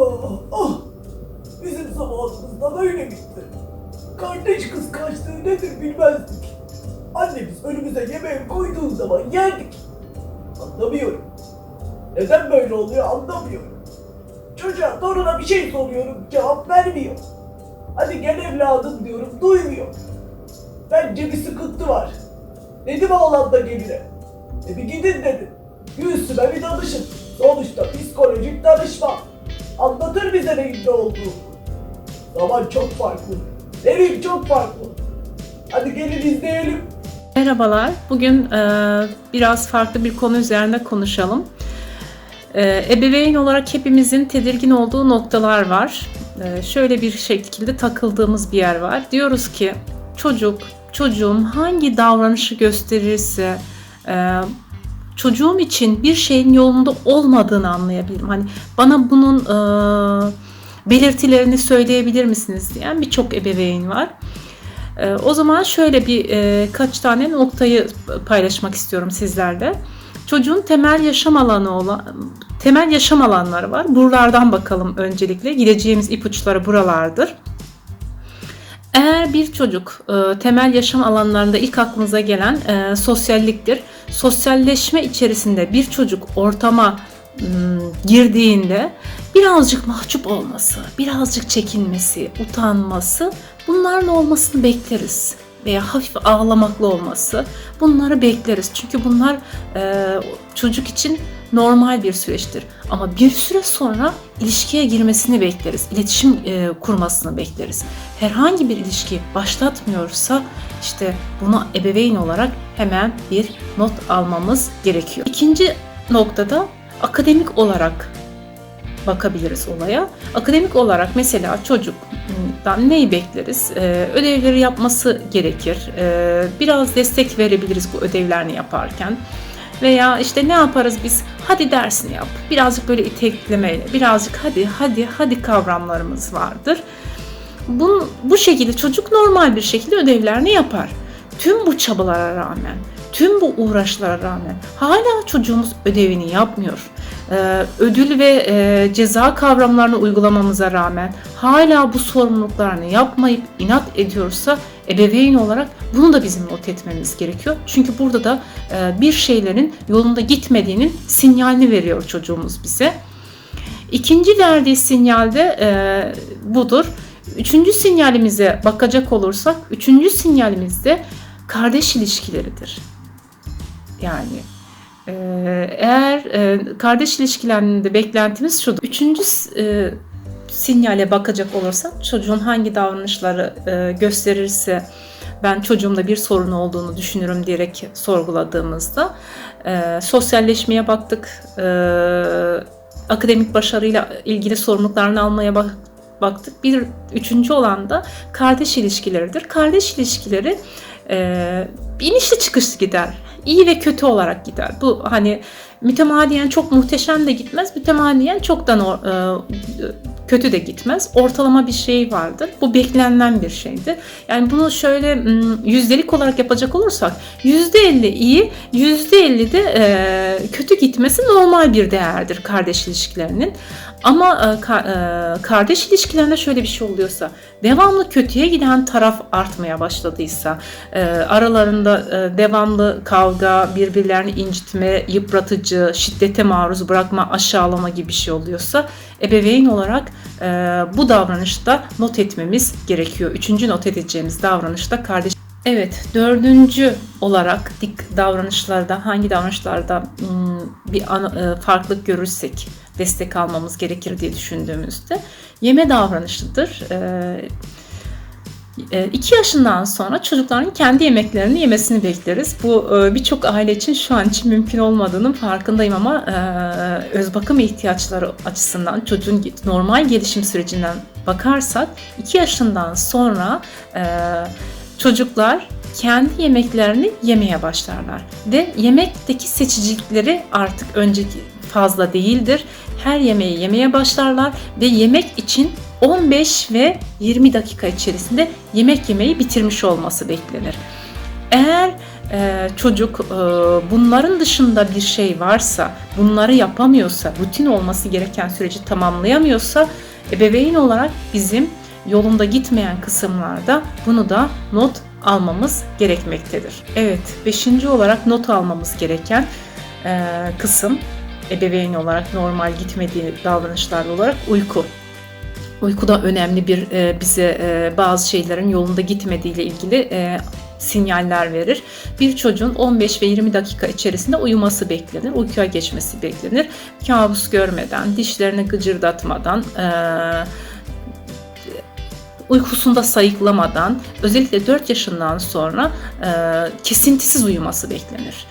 Oh, oh. Bizim zamanımızda böyle bitti. Kardeş kız kaçtığı nedir bilmezdik. Annemiz önümüze yemeği koyduğu zaman yerdik. Anlamıyorum. Neden böyle oluyor anlamıyorum. Çocuğa toruna bir şey soruyorum cevap vermiyor. Hadi gel evladım diyorum duymuyor. Bence bir sıkıntı var. Dedim oğlan da geline. E bir gidin dedim. Yüzüme bir danışın. Sonuçta psikolojik danışma. Anlatır bize neyin ne olduğunu. Zaman çok farklı. Devir çok farklı. Hadi gelin izleyelim. Merhabalar. Bugün e, biraz farklı bir konu üzerinde konuşalım. E, ebeveyn olarak hepimizin tedirgin olduğu noktalar var. E, şöyle bir şekilde takıldığımız bir yer var. Diyoruz ki çocuk, çocuğum hangi davranışı gösterirse e, çocuğum için bir şeyin yolunda olmadığını anlayabilirim. Hani bana bunun e, belirtilerini söyleyebilir misiniz diyen birçok ebeveyn var. Ee, O zaman şöyle bir e, kaç tane noktayı paylaşmak istiyorum sizlerle. Çocuğun temel yaşam alanı olan temel yaşam alanları var. Buralardan bakalım öncelikle. Gideceğimiz ipuçları buralardır. Eğer bir çocuk e, temel yaşam alanlarında ilk aklımıza gelen e, sosyalliktir. Sosyalleşme içerisinde bir çocuk ortama girdiğinde birazcık mahcup olması, birazcık çekinmesi, utanması bunların olmasını bekleriz veya hafif ağlamaklı olması bunları bekleriz. Çünkü bunlar e, çocuk için normal bir süreçtir. Ama bir süre sonra ilişkiye girmesini bekleriz. İletişim e, kurmasını bekleriz. Herhangi bir ilişki başlatmıyorsa işte buna ebeveyn olarak hemen bir not almamız gerekiyor. İkinci noktada akademik olarak bakabiliriz olaya. Akademik olarak mesela çocuktan neyi bekleriz? Ee, ödevleri yapması gerekir. Ee, biraz destek verebiliriz bu ödevlerini yaparken. Veya işte ne yaparız biz? Hadi dersini yap. Birazcık böyle iteklemeyle, birazcık hadi hadi hadi kavramlarımız vardır. Bu, bu şekilde çocuk normal bir şekilde ödevlerini yapar. Tüm bu çabalara rağmen, tüm bu uğraşlara rağmen hala çocuğumuz ödevini yapmıyor. Ee, ödül ve e, ceza kavramlarını uygulamamıza rağmen hala bu sorumluluklarını yapmayıp inat ediyorsa ebeveyn olarak bunu da bizim not etmemiz gerekiyor. Çünkü burada da e, bir şeylerin yolunda gitmediğinin sinyalini veriyor çocuğumuz bize. İkinci verdiği sinyalde e, budur. Üçüncü sinyalimize bakacak olursak, üçüncü sinyalimizde kardeş ilişkileridir. Yani eğer e, kardeş ilişkilerinde beklentimiz şudur. Üçüncü e, sinyale bakacak olursak çocuğun hangi davranışları e, gösterirse ben çocuğumda bir sorun olduğunu düşünürüm diyerek sorguladığımızda e, sosyalleşmeye baktık, e, akademik başarıyla ilgili sorumluluklarını almaya bak, baktık. Bir üçüncü olan da kardeş ilişkileridir. Kardeş ilişkileri e, inişli çıkışlı gider. İyi ve kötü olarak gider. Bu hani mütemadiyen çok muhteşem de gitmez, mütemadiyen çok da e, kötü de gitmez. Ortalama bir şey vardır. Bu beklenen bir şeydir. Yani bunu şöyle m, yüzdelik olarak yapacak olursak %50 iyi, %50 de e, kötü gitmesi normal bir değerdir kardeş ilişkilerinin. Ama e, e, kardeş ilişkilerinde şöyle bir şey oluyorsa, devamlı kötüye giden taraf artmaya başladıysa, aralarında devamlı kavga, birbirlerini incitme, yıpratıcı, şiddete maruz bırakma, aşağılama gibi bir şey oluyorsa, ebeveyn olarak e, bu davranışta not etmemiz gerekiyor. Üçüncü not edeceğimiz davranışta kardeş Evet, dördüncü olarak dik davranışlarda hangi davranışlarda hmm, bir ana- e, farklılık görürsek destek almamız gerekir diye düşündüğümüzde yeme davranışıdır. E, iki yaşından sonra çocukların kendi yemeklerini yemesini bekleriz. Bu e, birçok aile için şu an için mümkün olmadığının farkındayım ama e, öz bakım ihtiyaçları açısından çocuğun normal gelişim sürecinden bakarsak 2 yaşından sonra e, çocuklar kendi yemeklerini yemeye başlarlar. Ve yemekteki seçicilikleri artık önceki fazla değildir. Her yemeği yemeye başlarlar ve yemek için 15 ve 20 dakika içerisinde yemek yemeyi bitirmiş olması beklenir. Eğer e, çocuk e, bunların dışında bir şey varsa, bunları yapamıyorsa, rutin olması gereken süreci tamamlayamıyorsa ebeveyn olarak bizim yolunda gitmeyen kısımlarda bunu da not almamız gerekmektedir. Evet, beşinci olarak not almamız gereken e, kısım ebeveyn olarak normal gitmediği davranışlar olarak uyku. Uyku da önemli bir e, bize e, bazı şeylerin yolunda gitmediği ile ilgili e, sinyaller verir. Bir çocuğun 15 ve 20 dakika içerisinde uyuması beklenir, uykuya geçmesi beklenir. Kabus görmeden, dişlerini gıcırdatmadan, e, uykusunda sayıklamadan, özellikle 4 yaşından sonra e, kesintisiz uyuması beklenir.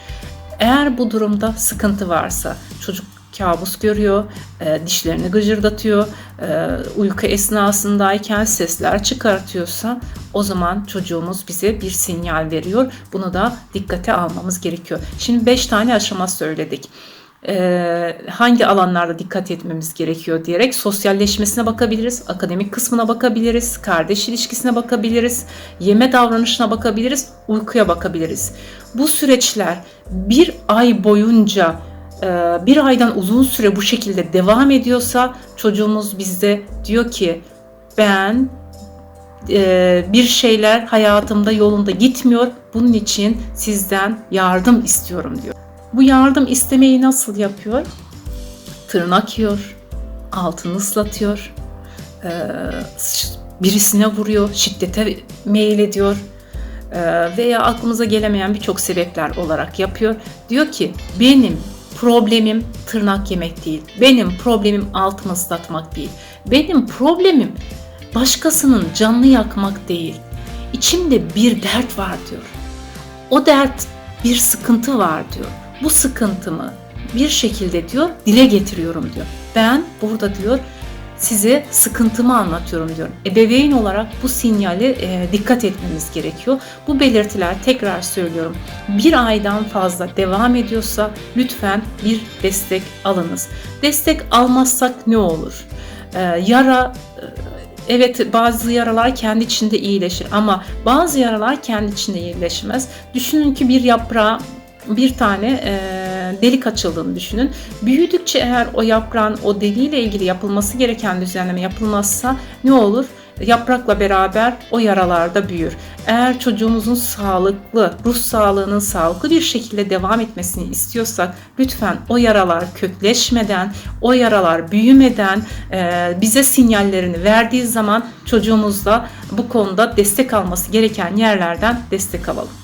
Eğer bu durumda sıkıntı varsa, çocuk kabus görüyor, e, dişlerini gıcırdatıyor, e, uyku esnasındayken sesler çıkartıyorsa o zaman çocuğumuz bize bir sinyal veriyor. Bunu da dikkate almamız gerekiyor. Şimdi 5 tane aşama söyledik. E, hangi alanlarda dikkat etmemiz gerekiyor diyerek sosyalleşmesine bakabiliriz, akademik kısmına bakabiliriz, kardeş ilişkisine bakabiliriz, yeme davranışına bakabiliriz, uykuya bakabiliriz. Bu süreçler bir ay boyunca bir aydan uzun süre bu şekilde devam ediyorsa çocuğumuz bizde diyor ki ben e, bir şeyler hayatımda yolunda gitmiyor. Bunun için sizden yardım istiyorum diyor. Bu yardım istemeyi nasıl yapıyor? Tırnak yiyor, altını ıslatıyor, e, birisine vuruyor, şiddete meyil ediyor e, veya aklımıza gelemeyen birçok sebepler olarak yapıyor. Diyor ki benim problemim tırnak yemek değil. Benim problemim altını ıslatmak değil. Benim problemim başkasının canını yakmak değil. İçimde bir dert var diyor. O dert bir sıkıntı var diyor. Bu sıkıntımı bir şekilde diyor dile getiriyorum diyor. Ben burada diyor size sıkıntımı anlatıyorum diyorum. Ebeveyn olarak bu sinyale e, dikkat etmemiz gerekiyor. Bu belirtiler tekrar söylüyorum. Bir aydan fazla devam ediyorsa lütfen bir destek alınız. Destek almazsak ne olur? E, yara e, Evet bazı yaralar kendi içinde iyileşir ama bazı yaralar kendi içinde iyileşmez. Düşünün ki bir yaprağı bir tane e, delik açıldığını düşünün. Büyüdükçe eğer o yaprağın o deliğiyle ilgili yapılması gereken düzenleme yapılmazsa ne olur? Yaprakla beraber o yaralar da büyür. Eğer çocuğumuzun sağlıklı, ruh sağlığının sağlıklı bir şekilde devam etmesini istiyorsak lütfen o yaralar kökleşmeden, o yaralar büyümeden e, bize sinyallerini verdiği zaman çocuğumuzda bu konuda destek alması gereken yerlerden destek alalım.